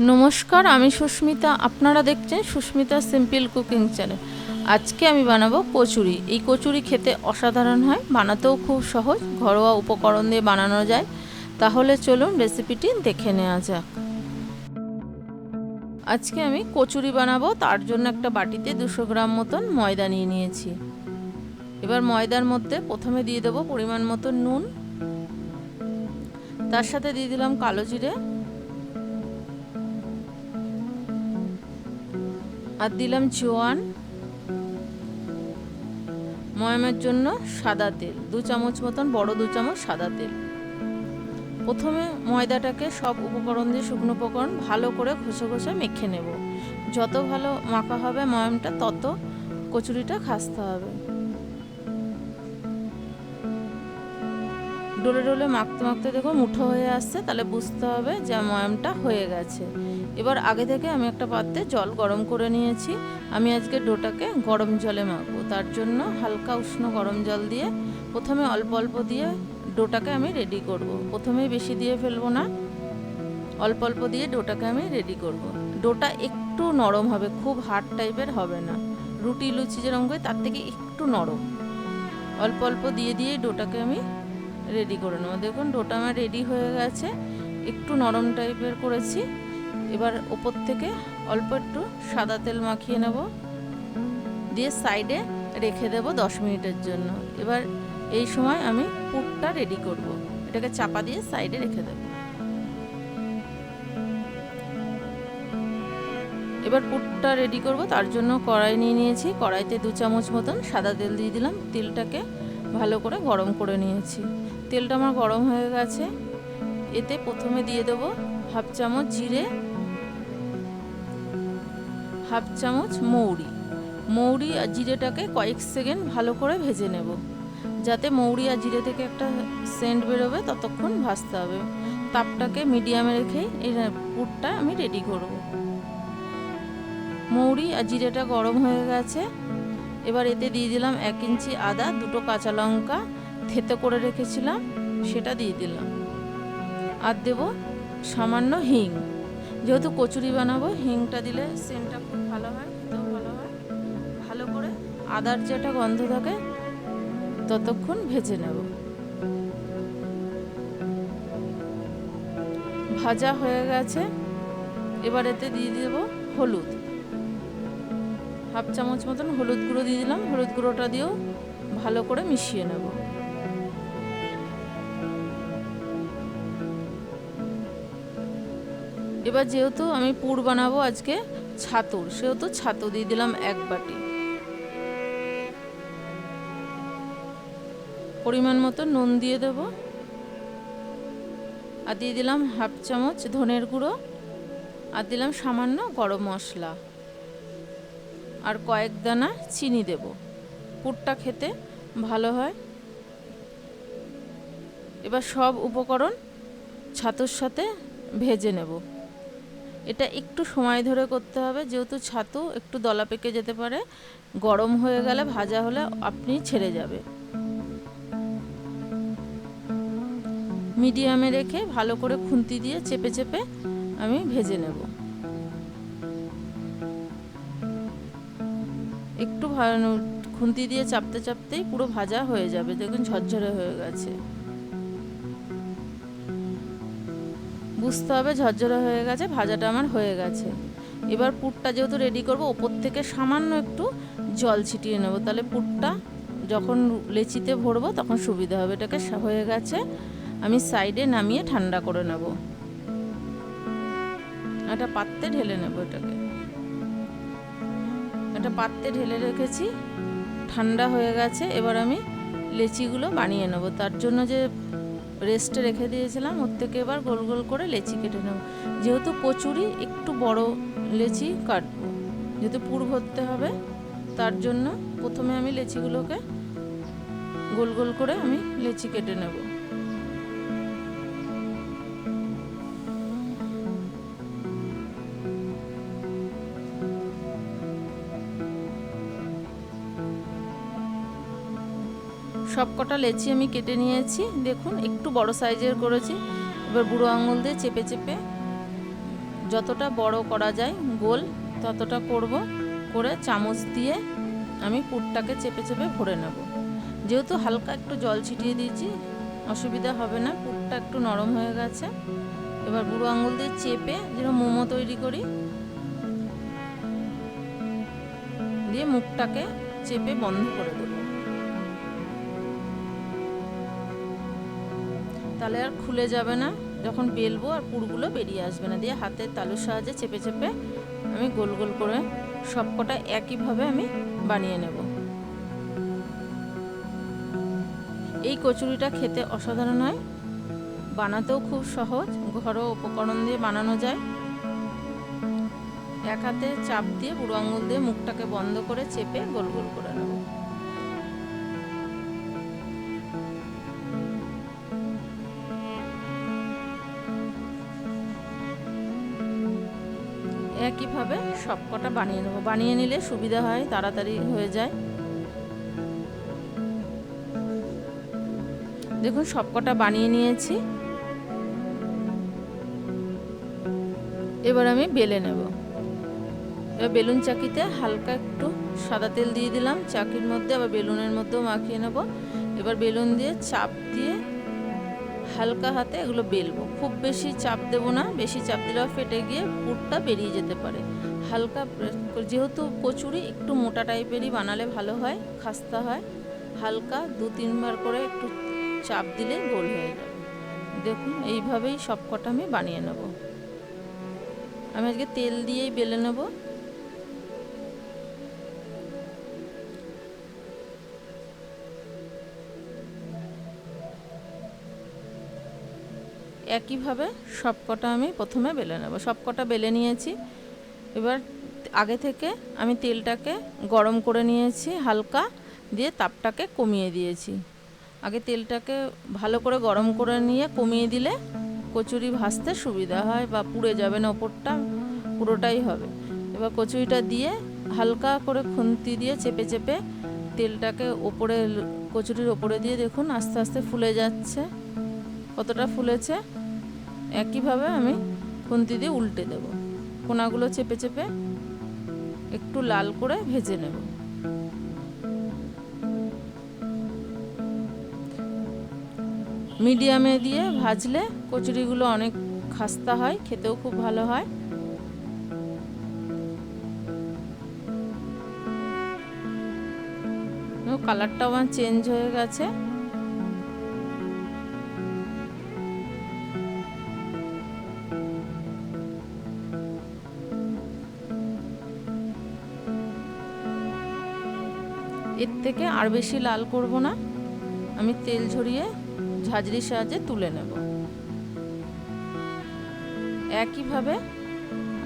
নমস্কার, আমি সুস্মিতা। আপনারা দেখছেন সুস্মিতা সিম্পল কুকিং চ্যানেল। আজকে আমি বানাবো কচুরি। এই কচুরি খেতে অসাধারণ হয়, বানাতেও খুব সহজ, ঘরোয়া উপকরণ দিয়ে বানানো যায়। তাহলে চলুন রেসিপিটি দেখে নেওয়া যাক। আজকে আমি কচুরি বানাবো, তার জন্য একটা বাটিতে দুশো গ্রাম মতন ময়দা নিয়ে নিয়েছি। এবার ময়দার মধ্যে প্রথমে দিয়ে দেবো পরিমাণ মতো নুন। তার সাথে দিয়ে দিলাম কালো জিরে। আর দিলাম জোয়ান ময়ামের জন্য সাদা তেল। দু চামচ মতন, বড় দু চামচ সাদা তেল। প্রথমে ময়দাটাকে সব উপকরণ দিয়ে শুকনো উপকরণ ভালো করে ঘষে ঘষে মেখে নেব। যত ভালো মাখা হবে ময়ামটা, তত কচুরিটা খাসতে হবে। ডোলে ডোলে মাখতে মাখতে দেখো মুঠো হয়ে আসছে, তাহলে বুঝতে হবে যে ময়ামটা হয়ে গেছে। এবার আগে থেকে আমি একটা পাত্রে জল গরম করে নিয়েছি। আমি আজকে ডোটাকে গরম জলে মাখবো। তার জন্য হালকা উষ্ণ গরম জল দিয়ে প্রথমে অল্প অল্প দিয়ে ডোটাকে আমি রেডি করব। প্রথমেই বেশি দিয়ে ফেলব না। অল্প অল্প দিয়ে ডোটাকে আমি রেডি করব। ডোটা একটু নরম হবে, খুব হার্ড টাইপের হবে না। রুটি, লুচি যেরকম করে, তার থেকে একটু নরম। অল্প অল্প দিয়ে দিয়ে ডোটাকে আমি রেডি করে নেব। দেখুন, ডোটা আমার রেডি হয়ে গেছে। একটু নরম টাইপের করেছি। এবার ওপর থেকে অল্প একটু সাদা তেল মাখিয়ে নেব। দিয়ে সাইডে রেখে দেব দশ মিনিটের জন্য। এবার এই সময় আমি পুরটা রেডি করব। এটাকে চাপা দিয়ে সাইডে রেখে দেব। এবার পুরটা রেডি করব। তার জন্য কড়াই নিয়ে নিয়েছি। কড়াইতে দু চামচ মতন সাদা তেল দিয়ে দিলাম। তেলটাকে ভালো করে গরম করে নিয়েছি। তেলটা আমার গরম হয়ে গেছে। এতে প্রথমে দিয়ে দেবো হাফ চামচ জিরে হাফ চামচ মৌরি। মৌরি আর জিরেটাকে কয়েক সেকেন্ড ভালো করে ভেজে নেব। যাতে মৌরি আর জিরে থেকে একটা সেন্ট বেরোবে, ততক্ষণ ভাজতে হবে। তাপটাকে মিডিয়ামে রেখেই এই পুরটা আমি রেডি করব। মৌরি আর জিরেটা গরম হয়ে গেছে। এবার এতে দিয়ে দিলাম এক ইঞ্চি আদা, দুটো কাঁচা লঙ্কা, থেতে করে রেখেছিলাম, সেটা দিয়ে দিলাম। আর দেব সামান্য হিং। যেহেতু কচুরি বানাবো, হিংটা দিলে সেন্টটা খুব ভালো হয়, খেতেও ভালো হয়। ভালো করে আদার যেটা গন্ধ থাকে, ততক্ষণ ভেজে নেব। ভাজা হয়ে গেছে। এবার এতে দিয়ে দেব হলুদ। হাফ চামচ মতন হলুদ গুঁড়ো দিয়ে দিলাম। হলুদ গুঁড়োটা দিয়েও ভালো করে মিশিয়ে নেব। এবার যেহেতু আমি পুর বানাবো আজকে ছাতুর, সেহেতু ছাতু দিয়ে দিলাম এক বাটি। পরিমাণ মতো নুন দিয়ে দেব। আর দিয়ে দিলাম হাফ চামচ ধনের গুঁড়ো। আর দিলাম সামান্য গরম মশলা। আর কয়েক দানা চিনি দেব। পুরটা খেতে ভালো হয়। এবার সব উপকরণ ছাতুর সাথে ভেজে নেব। এটা একটু সময় ধরে করতে হবে। যেহেতু ছাতু একটু দলা পেকে যেতে পারে, গরম হয়ে গেলে ভাজা হলে আপনি ছেড়ে যাবে। মিডিয়ামে রেখে ভালো করে খুন্তি দিয়ে চেপে চেপে আমি ভেজে নেব। একটু খুন্তি দিয়ে চাপতে চাপতেই পুরো ভাজা হয়ে যাবে। দেখুন ঝরঝরে হয়ে গেছে। বুঝতে হবে, ঝরঝরে হয়ে গেছে, ভাজাটা আমার হয়ে গেছে। এবার পুরটা যেহেতু রেডি করব, ওপর থেকে সামান্য একটু জল ছিটিয়ে নেব। তাহলে পুরটা যখন লেচিতে ভরবো, তখন সুবিধা হবে। এটাকে হয়ে গেছে, আমি সাইডে নামিয়ে ঠান্ডা করে নেব। একটা পাত্রে ঢেলে নেব এটাকে। একটা পাত্রে ঢেলে রেখেছি, ঠান্ডা হয়ে গেছে। এবার আমি লেচিগুলো বানিয়ে নেব। তার জন্য যে রেস্টে রেখে দিয়েছিলাম, ওর থেকে এবার গোল গোল করে লেচি কেটে নেব। যেহেতু কচুরি, একটু বড় লেচি কাটবো। যেহেতু পুর ভরতে হবে, তার জন্য প্রথমে আমি লেচিগুলোকে গোল গোল করে আমি লেচি কেটে নেব। সব কটা লেচি আমি কেটে নিয়েছি। দেখুন, একটু বড় সাইজের করেছি। এবার বুড়ো আঙুল দিয়ে চেপে চেপে যতটা বড় করা যায়, গোল ততটা করব। করে চামচ দিয়ে আমি পুরটাকে চেপে চেপে ভরে নেব। যেহেতু হালকা একটু জল ছিটিয়ে দিয়েছি, অসুবিধা হবে না, পুরটা একটু নরম হয়ে গেছে। এবার বুড়ো আঙুল দিয়ে চেপে যেরকম মোমো তৈরি করি, দিয়ে মুখটাকে চেপে বন্ধ করে দেবো। তাহলে আর খুলে যাবে না। যখন বেলবো আর পুরগুলো বেরিয়ে আসবে না। দিয়ে হাতের তালুর সাহায্যে চেপে চেপে আমি গোল গোল করে সবকটা একইভাবে আমি বানিয়ে নেব। এই কচুরিটা খেতে অসাধারণ হয়। বানাতেও খুব সহজ। ঘরোয়া উপকরণ দিয়ে বানানো যায়। এক হাতে চাপ দিয়ে বুড়ো আঙুল দিয়ে মুখটাকে বন্ধ করে চেপে গোল গোল করে নেব একইভাবে সবকটা বানিয়ে নেব। বানিয়ে নিলে সুবিধা হয়, তাড়াতাড়ি হয়ে যায়। দেখুন, সবকটা বানিয়ে নিয়েছি। এবার আমি বেলে নেব। এবার বেলুন চাকিতে হালকা একটু সাদা তেল দিয়ে দিলাম। চাকির মধ্যে আবার বেলুনের মধ্যেও মাখিয়ে নেব। এবার বেলুন দিয়ে চাপ দিয়ে হালকা হাতে এগুলো বেলবো। খুব বেশি চাপ দেব না, বেশি চাপ দিলেও ফেটে গিয়ে পুরটা বেরিয়ে যেতে পারে। হালকা যেহেতু কচুরি একটু মোটা টাইপেরই বানালে ভালো হয়, খাস্তা হয়, হালকা দু তিনবার করে একটু চাপ দিলে গোল হয়ে যাবে। দেখুন, এইভাবেই সব কটা আমি বানিয়ে নেব। আমি আজকে তেল দিয়েই বেলে নেব। একইভাবে সবকটা আমি প্রথমে বেলে নেব। সবকটা বেলে নিয়েছি। এবার আগে থেকে আমি তেলটাকে গরম করে নিয়েছি, হালকা দিয়ে তাপটাকে কমিয়ে দিয়েছি। আগে তেলটাকে ভালো করে গরম করে নিয়ে কমিয়ে দিলে কচুরি ভাজতে সুবিধা হয় বা পুড়ে যাবে না, ওপরটা পুরোটাই হবে। এবার কচুরিটা দিয়ে হালকা করে খুন্তি দিয়ে চেপে চেপে তেলটাকে ওপরে, কচুরির ওপরে দিয়ে দেখুন আস্তে আস্তে ফুলে যাচ্ছে। কতটা ফুলেছে? একইভাবে আমি খুন্তি দিয়ে উল্টে দেব। কোনাগুলো চেপে চেপে একটু লাল করে ভেজে নেব। মিডিয়ামে দিয়ে ভাজলে কচুরিগুলো অনেক খাস্তা হয়, খেতেও খুব ভালো হয়। কালারটাও আমার চেঞ্জ হয়ে গেছে। থেকে আর বেশি লাল করব না। আমি তেল ঝরিয়ে ঝাঁঝরির সাহায্যে তুলে নেব। একইভাবে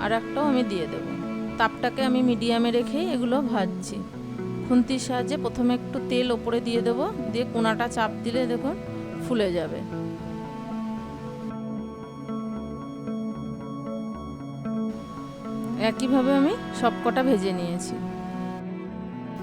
আর একটাও আমি দিয়ে দেব। তাপটাকে আমি মিডিয়ামে রেখেই এগুলো ভাজছি। খুন্তির সাহায্যে প্রথমে একটু তেল ওপরে দিয়ে দেব। দিয়ে কোনাটা চাপ দিলে দেখুন ফুলে যাবে। একইভাবে আমি সবকটা ভেজে নিয়েছি।